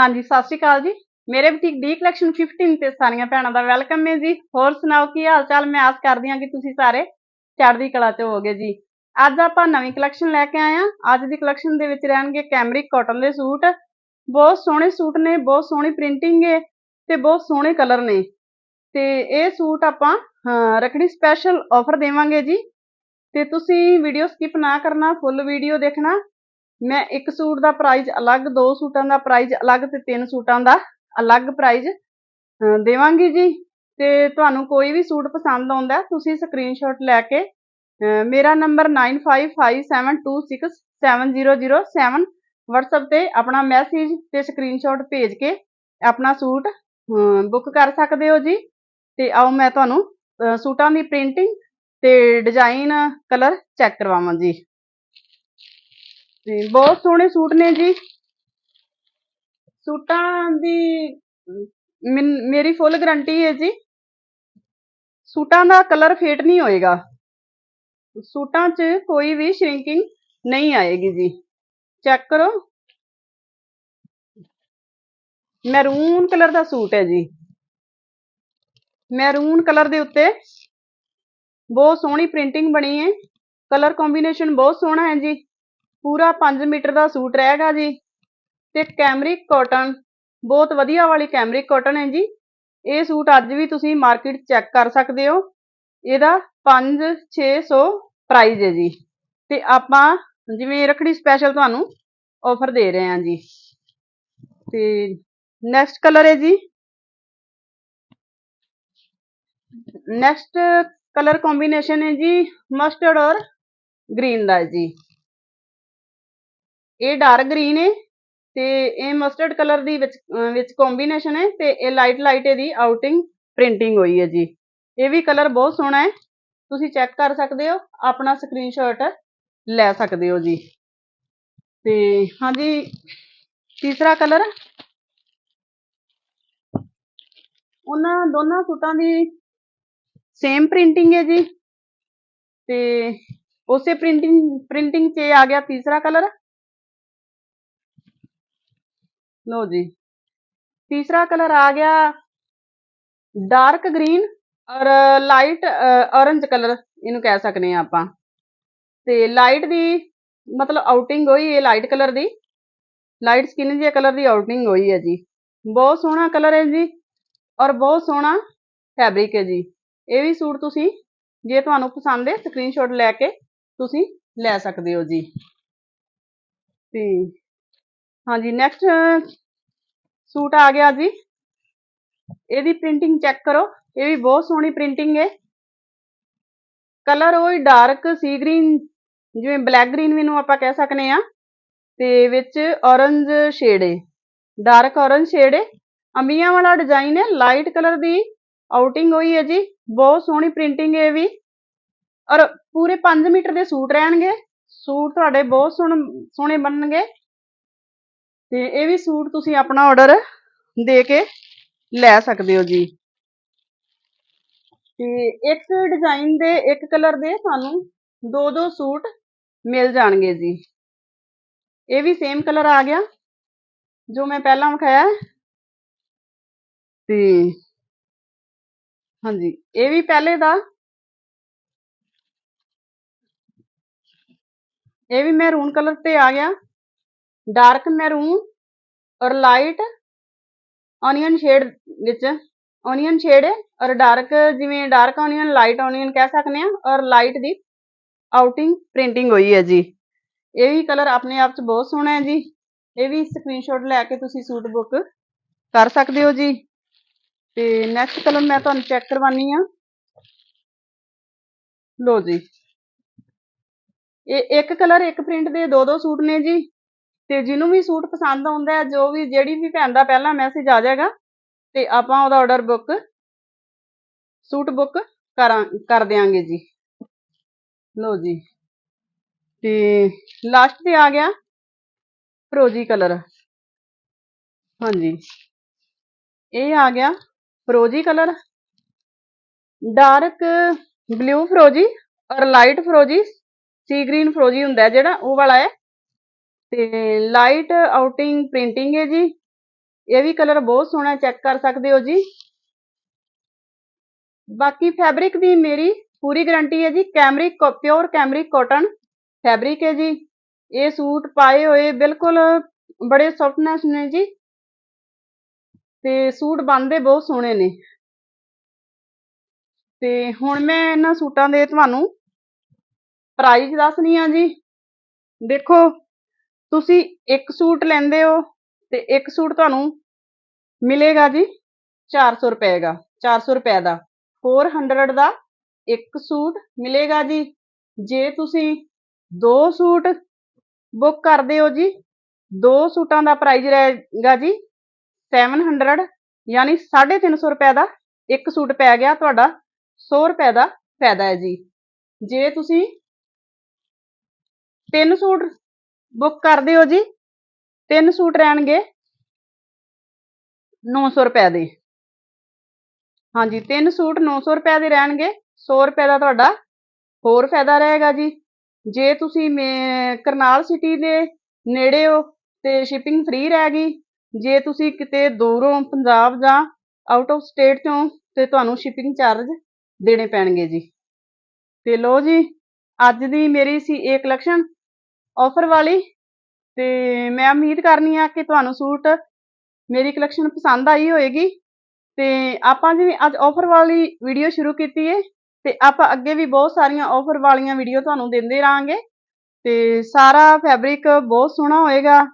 ਹਾਂਜੀ, ਸਤਿ ਸ਼੍ਰੀ ਅਕਾਲ ਜੀ। ਮੇਰੇ ਬੁਟੀਕ ਡੀ ਕਲੈਕਸ਼ਨ 15 ਤੇ ਸਾਰੀਆਂ ਭੈਣਾਂ ਦਾ ਵੈਲਕਮ ਹੈ ਜੀ। ਹੋਰ ਸੁਣਾਓ, ਕੀ ਹਾਲ ਚਾਲ ਮੈਂ ਆਸ ਕਰਦੀ ਹਾਂ ਕਿ ਤੁਸੀਂ ਸਾਰੇ ਚੜ੍ਹਦੀ ਕਲਾ 'ਚ ਹੋਗੇ ਜੀ। ਅੱਜ ਆਪਾਂ ਨਵੀਂ ਕਲੈਕਸ਼ਨ ਲੈ ਕੇ ਆਏ ਹਾਂ। ਅੱਜ ਦੀ ਕਲੈਕਸ਼ਨ ਦੇ ਵਿੱਚ ਰਹਿਣਗੇ ਕੈਮਰਿਕ ਕਾਟਨ ਦੇ ਸੂਟ। ਬਹੁਤ ਸੋਹਣੇ ਸੂਟ ਨੇ, ਬਹੁਤ ਸੋਹਣੀ ਪ੍ਰਿੰਟਿੰਗ ਹੈ ਤੇ ਬਹੁਤ ਸੋਹਣੇ ਕਲਰ ਨੇ। ਤੇ ਇਹ ਸੂਟ ਆਪਾਂ ਰਖੜੀ ਸਪੈਸ਼ਲ ਆਫਰ ਦੇਵਾਂਗੇ ਜੀ। ਤੇ ਤੁਸੀਂ ਵੀਡੀਓ ਸਕਿਪ ਨਾ ਕਰਨਾ ਫੁੱਲ ਵੀਡੀਓ ਦੇਖਣਾ। ਮੈਂ ਇੱਕ ਸੂਟ ਦਾ ਪ੍ਰਾਈਸ ਅਲੱਗ, ਦੋ ਸੂਟਾਂ ਦਾ ਪ੍ਰਾਈਸ ਅਲੱਗ ਤੇ ਤਿੰਨ ਸੂਟਾਂ ਦਾ ਅਲੱਗ ਪ੍ਰਾਈਸ ਦੇਵਾਂਗੀ ਜੀ। ਤੇ ਤੁਹਾਨੂੰ ਕੋਈ ਵੀ ਸੂਟ ਪਸੰਦ ਆਉਂਦਾ, ਤੁਸੀਂ ਸਕਰੀਨਸ਼ਾਟ ਲੈ ਕੇ ਮੇਰਾ ਨੰਬਰ 9557267007 WhatsApp ਤੇ ਆਪਣਾ ਮੈਸੇਜ ਤੇ ਸਕਰੀਨਸ਼ਾਟ ਭੇਜ ਕੇ ਆਪਣਾ ਸੂਟ ਬੁੱਕ ਕਰ ਸਕਦੇ ਹੋ ਜੀ। ਤੇ ਆਓ ਮੈਂ ਤੁਹਾਨੂੰ ਸੂਟਾਂ ਦੀ ਪ੍ਰਿੰਟਿੰਗ ਤੇ ਡਿਜ਼ਾਈਨ ਕਲਰ ਚੈੱਕ ਕਰਵਾਵਾਂ ਜੀ। ਤੇ ਬਹੁਤ ਸੋਹਣੇ ਸੂਟ ਨੇ ਜੀ। ਸੂਟਾਂ ਦੀ ਮੇਰੀ ਫੁੱਲ ਗਾਰੰਟੀ ਹੈ ਜੀ। ਸੂਟਾਂ ਦਾ ਕਲਰ ਫੇਟ ਨਹੀਂ ਹੋਏਗਾ। ਸੂਟਾਂ 'ਚ ਕੋਈ ਵੀ ਸ਼ਰਿੰਕਿੰਗ ਨਹੀਂ ਆਏਗੀ ਜੀ। ਚੈੱਕ ਕਰੋ। ਮੈਰੂਨ ਕਲਰ ਦਾ ਸੂਟ ਹੈ ਜੀ। ਮੈਰੂਨ ਕਲਰ ਦੇ ਉੱਤੇ ਬਹੁਤ ਸੋਹਣੀ ਪ੍ਰਿੰਟਿੰਗ ਬਣੀ ਹੈ। ਕਲਰ ਕੰਬੀਨੇਸ਼ਨ ਬਹੁਤ ਸੋਹਣਾ ਹੈ ਜੀ। ਪੂਰਾ 5 ਮੀਟਰ ਦਾ ਸੂਟ ਰਹੇਗਾ ਜੀ। ਤੇ ਕੈਮਰਿਕ ਕਾਟਨ, ਬਹੁਤ ਵਧੀਆ ਵਾਲੀ ਕੈਮਰਿਕ ਕਾਟਨ ਹੈ ਜੀ। ਇਹ ਸੂਟ ਅੱਜ ਵੀ ਤੁਸੀਂ ਮਾਰਕੀਟ ਚੈੱਕ ਕਰ ਸਕਦੇ ਹੋ। ਇਹਦਾ 5-600 ਪ੍ਰਾਈਸ ਹੈ ਜੀ। ਤੇ ਆਪਾਂ ਜਿਵੇਂ ਰਖੜੀ ਸਪੈਸ਼ਲ ਤੁਹਾਨੂੰ ਆਫਰ ਦੇ ਰਹੇ ਹਾਂ ਜੀ। ਤੇ ਨੈਕਸਟ ਕਲਰ ਹੈ ਜੀ। ਨੈਕਸਟ ਕਲਰ ਕੰਬੀਨੇਸ਼ਨ ਹੈ ਜੀ ਮਸਟਰਡ ਔਰ ਗ੍ਰੀਨ ਦਾ ਜੀ। ਇਹ ਡਾਰਕ ਗ੍ਰੀਨ ਹੈ ਤੇ ਇਹ ਮਸਟਰਡ ਕਲਰ ਦੀ ਵਿੱਚ ਵਿੱਚ ਕੰਬੀਨੇਸ਼ਨ ਹੈ ਤੇ ਇਹ ਲਾਈਟ ਲਾਈਟ ਇਹਦੀ ਆਊਟਿੰਗ ਪ੍ਰਿੰਟਿੰਗ ਹੋਈ ਹੈ ਜੀ। ਇਹ ਵੀ ਕਲਰ ਬਹੁਤ ਸੋਹਣਾ ਹੈ ਤੁਸੀਂ ਚੈੱਕ ਕਰ ਸਕਦੇ ਹੋ, ਆਪਣਾ ਸਕਰੀਨਸ਼ਾਟ ਲੈ ਸਕਦੇ ਹੋ ਜੀ। ਤੇ ਹਾਂਜੀ, ਤੀਸਰਾ ਕਲਰ ਉਹਨਾਂ ਦੋਨਾਂ ਸੂਟਾਂ ਦੀ ਸੇਮ ਪ੍ਰਿੰਟਿੰਗ ਹੈ ਜੀ। ਤੇ ਉਸੇ ਪ੍ਰਿੰਟਿੰਗ ਪ੍ਰਿੰਟਿੰਗ 'ਚ ਆ ਗਿਆ ਤੀਸਰਾ ਕਲਰ ਲੋ ਜੀ। ਤੀਸਰਾ ਕਲਰ ਆ ਗਿਆ ਡਾਰਕ ਗ੍ਰੀਨ ਔਰ ਲਾਈਟ ਔਰੰਜ ਕਲਰ ਇਹਨੂੰ ਕਹਿ ਸਕਨੇ ਆ ਆਪਾਂ। ਤੇ ਲਾਈਟ ਦੀ ਮਤਲਬ ਆਊਟਿੰਗ ਹੋਈ ਹੈ ਲਾਈਟ ਕਲਰ ਦੀ। ਲਾਈਟ ਸਕਿਨ ਦੀ ਕਲਰ ਦੀ ਆਊਟਿੰਗ ਹੋਈ ਹੈ ਜੀ। ਬਹੁਤ ਸੋਹਣਾ ਕਲਰ ਹੈ ਜੀ ਔਰ ਬਹੁਤ ਸੋਹਣਾ ਫੈਬਰਿਕ ਹੈ ਜੀ। ਇਹ ਵੀ ਸੂਟ ਤੁਸੀਂ ਜੇ ਤੁਹਾਨੂੰ ਪਸੰਦ ਹੈ ਸਕਰੀਨਸ਼ਾਟ ਲੈ ਕੇ ਤੁਸੀਂ ਲੈ ਸਕਦੇ ਹੋ ਜੀ। ਤੇ ਹਾਂਜੀ ਨੈਕਸਟ ਸੂਟ ਆ ਗਿਆ ਜੀ। ਇਹਦੀ ਪ੍ਰਿੰਟਿੰਗ ਚੈੱਕ ਕਰੋ। ਇਹ ਵੀ ਬਹੁਤ ਸੋਹਣੀ ਪ੍ਰਿੰਟਿੰਗ ਹੈ ਕਲਰ ਉਹ ਡਾਰਕ ਸੀ ਗ੍ਰੀਨ ਜਿਵੇਂ ਬਲੈਕ ਗ੍ਰੀਨ ਵੀ ਨੂੰ ਆਪਾਂ ਕਹਿ ਸਕਨੇ ਆ। ਤੇ ਵਿੱਚ ਔਰੰਜ ਸ਼ੇਡ ਹੈ ਡਾਰਕ ਔਰੰਜ ਸ਼ੇਡ ਹੈ ਅੰਬੀਆਂ ਵਾਲਾ ਡਿਜ਼ਾਈਨ ਹੈ ਲਾਈਟ ਕਲਰ ਦੀ ਆਊਟਿੰਗ ਹੋਈ ਹੈ ਜੀ। ਬਹੁਤ ਸੋਹਣੀ ਪ੍ਰਿੰਟਿੰਗ ਹੈ ਵੀ। ਔਰ ਪੂਰੇ 5 ਮੀਟਰ ਦੇ ਸੂਟ ਰਹਿਣਗੇ। ਸੂਟ ਤੁਹਾਡੇ ਬਹੁਤ ਸੋਹਣੇ ਸੋਹਣੇ ਬਣਨਗੇ। ਤੇ ਇਹ ਵੀ ਸੂਟ ਤੁਸੀਂ ਆਪਣਾ ਆਰਡਰ ਦੇ ਕੇ ਲੈ ਸਕਦੇ ਹੋ ਜੀ। ਤੇ ਇੱਕ ਡਿਜ਼ਾਈਨ ਦੇ ਇੱਕ ਕਲਰ ਦੇ ਤੁਹਾਨੂੰ ਦੋ ਦੋ ਸੂਟ ਮਿਲ ਜਾਣਗੇ ਜੀ। ਇਹ ਵੀ ਸੇਮ ਕਲਰ ਆ ਗਿਆ, ਜੋ ਮੈਂ ਪਹਿਲਾਂ ਵਿਖਾਇਆ। ਤੇ ਹਾਂਜੀ, ਇਹ ਵੀ ਪਹਿਲੇ ਦਾ। ਇਹ ਵੀ ਮੈਰੂਨ ਕਲਰ ਤੇ ਆ ਗਿਆ। ਡਾਰਕ ਮੈਰੂਨ ਔਰ ਲਾਈਟ ਔਨੀਅਨ ਸ਼ੇਡ ਵਿੱਚ। ਔਨੀਅਨ ਸ਼ੇਡ ਔਰ ਡਾਰਕ, ਜਿਵੇਂ ਡਾਰਕ ਔਨੀਅਨ ਲਾਈਟ ਔਨੀਅਨ ਕਹਿ ਸਕਨੇ ਆ ਔਰ ਲਾਈਟ ਦੀ ਆਊਟਿੰਗ, ਪ੍ਰਿੰਟਿੰਗ ਹੋਈ ਹੈ ਜੀ। ਇਹ ਵੀ ਕਲਰ ਆਪਣੇ ਆਪ 'ਚ ਬਹੁਤ ਸੋਹਣਾ ਹੈ ਜੀ। ਇਹ ਵੀ ਸਕਰੀਨਸ਼ਾਟ ਲੈ ਕੇ ਤੁਸੀਂ ਸੂਟ ਬੁੱਕ ਕਰ ਸਕਦੇ ਹੋ ਜੀ। ਤੇ ਨੈਕਸਟ ਕਲਰ ਮੈਂ ਤੁਹਾਨੂੰ ਚੈੱਕ ਕਰਵਾਨੀ ਆ ਲੋ ਜੀ। ਇਹ ਇੱਕ ਕਲਰ, ਇੱਕ ਪ੍ਰਿੰਟ ਦੇ ਦੋ ਦੋ ਸੂਟ ਨੇ ਜੀ। ਤੇ ਜਿਹਨੂੰ ਵੀ ਸੂਟ ਪਸੰਦ ਆਉਂਦਾ ਹੈ, ਜੋ ਵੀ ਜਿਹੜੀ ਵੀ ਭੈਣ ਦਾ ਪਹਿਲਾ ਮੈਸੇਜ ਆ ਜਾਏਗਾ, ਤੇ ਆਪਾਂ ਉਹਦਾ ਆਰਡਰ ਬੁੱਕ ਸੂਟ ਬੁੱਕ ਕਰਾਂ, ਕਰ ਦਿਆਂਗੇ ਜੀ। ਲੋ ਜੀ। ਤੇ ਲਾਸਟ ਤੇ ਆ ਗਿਆ ਫਰੋਜੀ ਕਲਰ ਹਾਂਜੀ। ਇਹ ਆ ਗਿਆ ਫਰੋਜੀ ਕਲਰ ਡਾਰਕ ਬਲੂ ਫਰੋਜੀ ਔਰ ਲਾਈਟ ਫਰੋਜੀ ਸੀ ਗ੍ਰੀਨ ਫਰੋਜੀ ਹੁੰਦਾ ਜਿਹੜਾ, ਉਹ ਵਾਲਾ ਹੈ। ਤੇ ਲਾਈਟ ਆਊਟਿੰਗ ਪ੍ਰਿੰਟਿੰਗ ਹੈ ਜੀ। ਇਹ ਵੀ ਕਲਰ ਬਹੁਤ ਸੋਹਣਾ ਚੈੱਕ ਕਰ ਸਕਦੇ ਹੋ ਜੀ। ਬਾਕੀ ਫੈਬਰਿਕ ਦੀ ਮੇਰੀ ਪੂਰੀ ਗਾਰੰਟੀ ਹੈ ਜੀ cambric pure cambric cotton fabric ਹੈ ਜੀ। ਇਹ ਸੂਟ ਪਾਏ ਹੋਏ ਬਿਲਕੁਲ ਬੜੇ ਸੌਫਟਨੈਸ ਨੇ ਜੀ। ਤੇ ਸੂਟ ਬਣਦੇ ਬਹੁਤ ਸੋਹਣੇ ਨੇ। ਤੇ ਹੁਣ ਮੈਂ ਇਹਨਾਂ ਸੂਟਾਂ ਦੇ ਤੁਹਾਨੂੰ ਪ੍ਰਾਈਸ ਦੱਸਣੀ ਆ ਜੀ। ਦੇਖੋ ਤੁਸੀਂ ਇੱਕ ਸੂਟ ਲੈਂਦੇ ਹੋ ਤੇ ਇੱਕ ਸੂਟ ਤੁਹਾਨੂੰ ਮਿਲੇਗਾ ਜੀ 400 ਰੁਪਏ ਦਾ 400 ਰੁਪਏ ਦਾ। 400 ਦਾ ਇੱਕ ਸੂਟ ਮਿਲੇਗਾ ਜੀ। ਜੇ ਤੁਸੀਂ ਦੋ ਸੂਟ ਬੁੱਕ ਕਰਦੇ ਹੋ ਜੀ, ਦੋ ਸੂਟਾਂ ਦਾ ਪ੍ਰਾਈਸ ਰਹੇਗਾ ਜੀ 700 ਯਾਨੀ 350 ਰੁਪਏ ਦਾ ਇੱਕ ਸੂਟ ਪੈ ਗਿਆ, ਤੁਹਾਡਾ 100 ਰੁਪਏ ਦਾ ਫਾਇਦਾ ਹੈ ਜੀ। ਜੇ ਤੁਸੀਂ ਤਿੰਨ ਸੂਟ ਬੁੱਕ ਕਰਦੇ ਹੋ ਜੀ। ਤਿੰਨ ਸੂਟ ਰਹਿਣਗੇ। 900 ਰੁਪਏ ਦੇ। ਹਾਂਜੀ, ਤਿੰਨ ਸੂਟ 900 ਰੁਪਏ ਦੇ ਰਹਿਣਗੇ। 100 ਰੁਪਏ ਦਾ ਤੁਹਾਡਾ ਹੋਰ ਫਾਇਦਾ ਰਹੇਗਾ ਜੀ। ਜੇ ਤੁਸੀਂ ਕਰਨਾਲ ਸਿਟੀ ਦੇ ਨੇੜੇ ਹੋ ਤੇ ਸ਼ਿਪਿੰਗ ਫ੍ਰੀ ਰਹਿ ਗਈ। ਜੇ ਤੁਸੀਂ ਕਿਤੇ ਦੂਰੋਂ ਪੰਜਾਬ ਜਾਂ ਆਊਟ ਆਫ ਸਟੇਟ ਚੋਂ ਤੇ ਤੁਹਾਨੂੰ ਸ਼ਿਪਿੰਗ ਚਾਰਜ ਦੇਣੇ ਪੈਣਗੇ ਜੀ। ਤੇ ਲੋ ਜੀ, ਅੱਜ ਦੀ ਮੇਰੀ ਸੀ ਇਹ ਕਲੈਕਸ਼ਨ ਆਫਰ ਵਾਲੀ। ਤੇ ਮੈਂ ਉਮੀਦ ਕਰਨੀ ਆ ਕਿ ਤੁਹਾਨੂੰ ਸੂਟ ਮੇਰੀ ਕਲੈਕਸ਼ਨ ਪਸੰਦ ਆਈ ਹੋਏਗੀ। ਤੇ ਆਪਾਂ ਜਿਵੇਂ ਅੱਜ ਆਫਰ ਵਾਲੀ ਵੀਡੀਓ ਸ਼ੁਰੂ ਕੀਤੀ ਹੈ ਤੇ ਆਪਾਂ ਅੱਗੇ ਵੀ ਬਹੁਤ ਸਾਰੀਆਂ ਆਫਰ ਵਾਲੀਆਂ ਵੀਡੀਓ ਤੁਹਾਨੂੰ ਦਿੰਦੇ ਰਾਂਗੇ ਤੇ ਸਾਰਾ ਫੈਬਰਿਕ ਬਹੁਤ ਸੋਹਣਾ ਹੋਏਗਾ।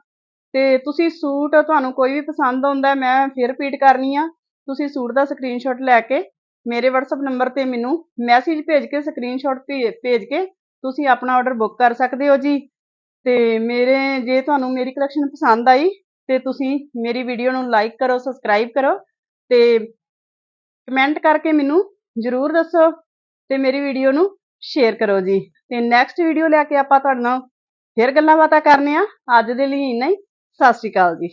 ਤੇ ਤੁਸੀਂ ਸੂਟ ਤੁਹਾਨੂੰ ਕੋਈ ਵੀ ਪਸੰਦ ਆਉਂਦਾ, ਮੈਂ ਫਿਰ ਰਿਪੀਟ ਕਰਨੀ ਆ। ਤੁਸੀਂ ਸੂਟ ਦਾ ਸਕਰੀਨਸ਼ਾਟ ਲੈ ਕੇ ਮੇਰੇ WhatsApp ਨੰਬਰ ਤੇ ਮੈਨੂੰ ਮੈਸੇਜ ਭੇਜ ਕੇ ਸਕਰੀਨਸ਼ਾਟ ਭੇਜ ਕੇ ਤੁਸੀਂ ਆਪਣਾ ਆਰਡਰ ਬੁੱਕ ਕਰ ਸਕਦੇ ਹੋ ਜੀ। ਤੇ ਮੇਰੇ, ਜੇ ਤੁਹਾਨੂੰ ਮੇਰੀ ਕਲੈਕਸ਼ਨ ਪਸੰਦ ਆਈ, ਤੇ ਤੁਸੀਂ ਮੇਰੀ ਵੀਡੀਓ ਨੂੰ ਲਾਈਕ ਕਰੋ ਸਬਸਕ੍ਰਾਈਬ ਕਰੋ ਤੇ ਕਮੈਂਟ ਕਰਕੇ ਮੈਨੂੰ ਜਰੂਰ ਦੱਸੋ ਤੇ ਮੇਰੀ ਵੀਡੀਓ ਨੂੰ ਸ਼ੇਅਰ ਕਰੋ ਜੀ। ਤੇ ਨੈਕਸਟ ਵੀਡੀਓ ਲੈ ਕੇ ਆਪਾਂ ਤੁਹਾਡੇ ਨਾਲ ਫਿਰ ਗੱਲਾਂ ਬਾਤਾਂ ਕਰਨੇ ਆ ਅੱਜ ਦੇ ਲਈ ਇੰਨਾ ਹੀ। ਸਤਿ ਸ਼੍ਰੀ ਅਕਾਲ ਜੀ।